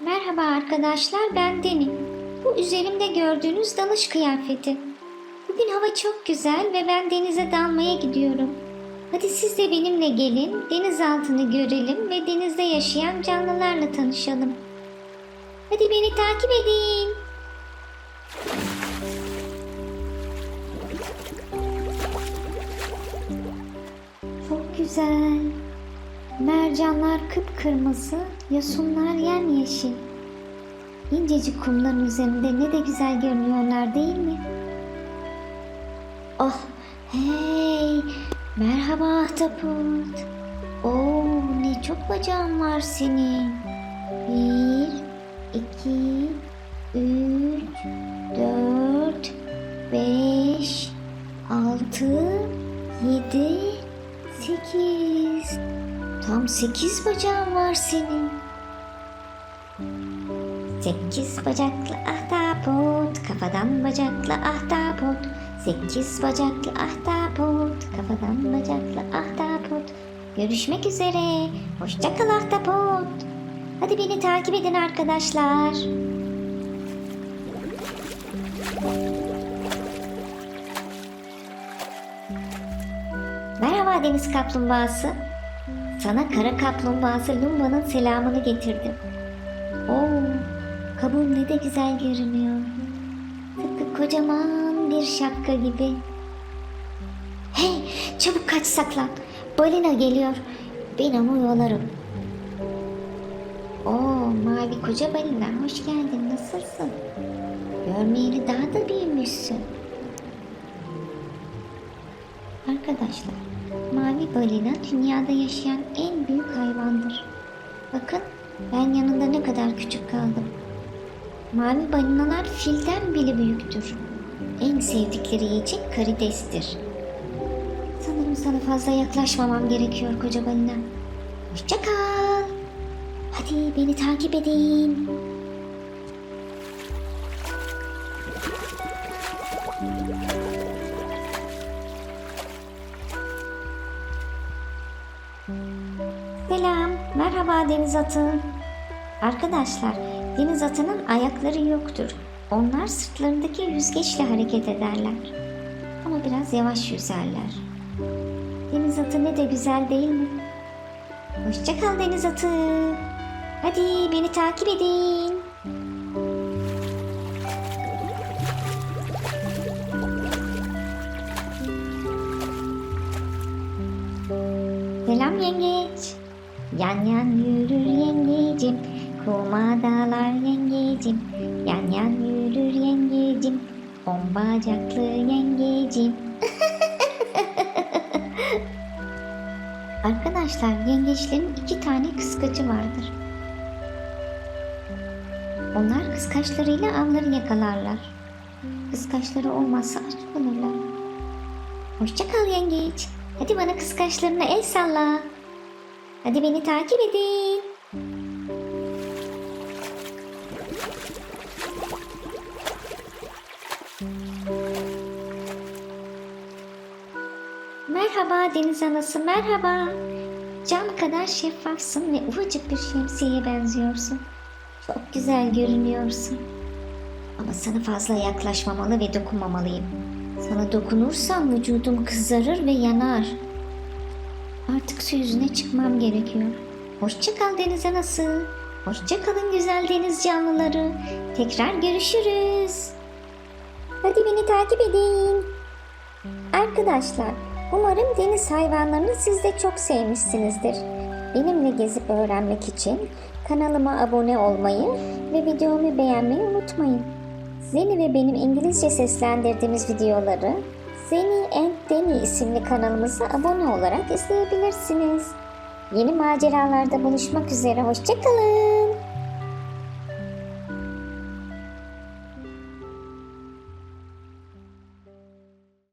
Merhaba arkadaşlar, ben Deni. Bu üzerimde gördüğünüz dalış kıyafeti. Bugün hava çok güzel ve ben denize dalmaya gidiyorum. Hadi siz de benimle gelin, denizaltını görelim ve denizde yaşayan canlılarla tanışalım. Hadi beni takip edin. Çok güzel. Mercanlar kıpkırmızı, yosunlar yemyeşil. İncecik kumların üzerinde ne de güzel görünüyorlar değil mi? Oh, hey, merhaba ahtapot. Oo, ne çok bacağın var senin. Bir, iki, üç, dört, beş, altı, yedi, sekiz. Tam sekiz bacağın var senin. Sekiz bacaklı ahtapot, kafadan bacaklı ahtapot. Sekiz bacaklı ahtapot, kafadan bacaklı ahtapot. Görüşmek üzere. Hoşça kal ahtapot. Hadi beni takip edin arkadaşlar. Merhaba deniz kaplumbağası. Sana kara kaplumbağası Lumba'nın selamını getirdim. Oo, kabuğun ne de güzel görünüyor. Tıpkı kocaman bir şapka gibi. Hey, çabuk kaç saklan. Balina geliyor. Ben onu yolarım. Oo, mavi koca balina. Hoş geldin. Nasılsın? Görmeyeli daha da büyümüşsün. Arkadaşlar, mavi balina dünyada yaşayan en büyük hayvandır. Bakın, ben yanında ne kadar küçük kaldım. Mavi balinalar filden bile büyüktür. En sevdikleri yiyecek karidestir. Sanırım sana fazla yaklaşmamam gerekiyor koca balina. Hoşça kal. Hadi beni takip edin. Selam, merhaba deniz atı. Arkadaşlar, deniz atının ayakları yoktur. Onlar sırtlarındaki yüzgeçle hareket ederler. Ama biraz yavaş yüzerler. Deniz atı ne de güzel değil mi? Hoşça kal deniz atı. Hadi beni takip edin. Selam yengeç. Yan yan yürür yengecim. Kuma dağlar yengecim. Yan yan yürür yengecim. On bacaklı yengecim. Arkadaşlar yengeçlerin iki tane kıskacı vardır. Onlar kıskaçlarıyla avları yakalarlar. Kıskaçları olmazsa aç kalırlar. Hoşça kal yengeç. Hadi bana kıskaçlarına el salla. Hadi beni takip edin. Merhaba deniz anası merhaba. Cam kadar şeffafsın ve ufacık bir şemsiyeye benziyorsun. Çok güzel görünüyorsun. Ama sana fazla yaklaşmamalı ve dokunmamalıyım. Sana dokunursam vücudum kızarır ve yanar. Artık su yüzüne çıkmam gerekiyor. Hoşça kal deniz anası. Hoşça kalın güzel deniz canlıları. Tekrar görüşürüz. Hadi beni takip edin. Arkadaşlar, umarım deniz hayvanlarını siz de çok sevmişsinizdir. Benimle gezip öğrenmek için kanalıma abone olmayı ve videomu beğenmeyi unutmayın. Zeni ve benim İngilizce seslendirdiğimiz videoları Zeni and Deni isimli kanalımıza abone olarak izleyebilirsiniz. Yeni maceralarda buluşmak üzere, hoşçakalın.